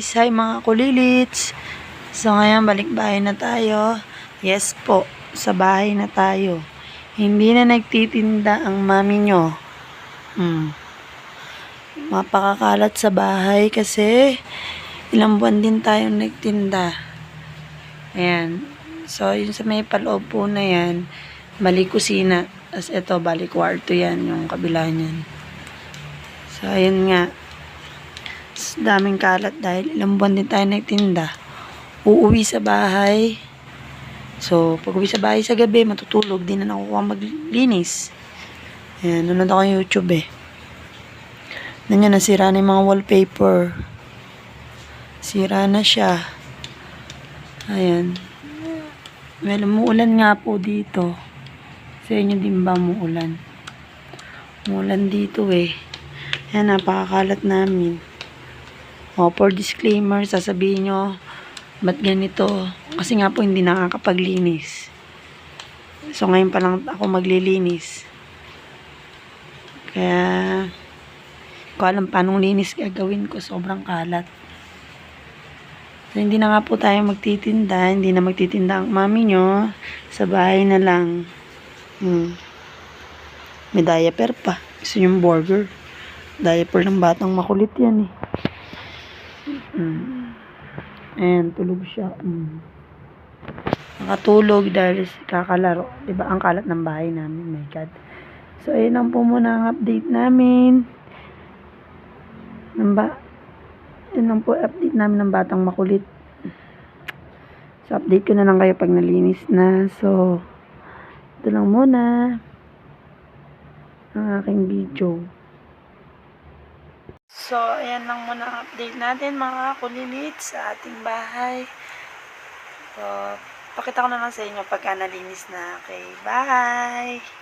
guys! Hi mga kulilits! So ngayon balik bahay na tayo. Yes po, sa bahay na tayo. Hindi na nagtitinda ang mami nyo. Hmm. Mapakakalat sa bahay kasi ilang buwan din tayong nagtinda. Ayan. So yun sa may paloob po na yan, balik kusina. Tapos ito, balik kwarto yan, yung kabila niyan. So ayun nga. S- daming kalat dahil ilang buwan din tayo nagtinda. Uuwi sa bahay. So, pag uwi sa bahay sa gabi, matutulog, di na nakukuha maglinis. Ayan, nanonood ako YouTube eh. Nandiyan, nasira na yung mga wallpaper. Sira na siya. Ayan. Well, umuulan nga po dito. Sa inyo din ba umuulan? Umuulan dito eh. Ayan, napakakalat namin. O, for disclaimer, sasabihin nyo, ba't ganito? Kasi nga po hindi nakakapaglinis. So, ngayon pa lang ako maglilinis. Kaya, ko alam paanong linis gagawin ko. Sobrang kalat. So, hindi na nga po tayo magtitinda. Hindi na magtitinda ang mami nyo. Sa bahay na lang. Hmm. May diaper pa. Gusto yung burger. Diaper ng batang makulit yan eh. Mm. Ayan, tulog siya. Mm. Nakatulog dahil kakalaro. Diba, ang kalat ng bahay namin. My God. So, ayun lang po muna ang update namin. Ng ba yun lang po update namin ng batang makulit. So, update ko na lang kayo pag nalinis na. So, ito lang muna ang aking video. So, ayan lang muna update natin mga kulilit sa ating bahay. So, pakita ko na lang sa inyo pagka nalinis na. Okay, bye!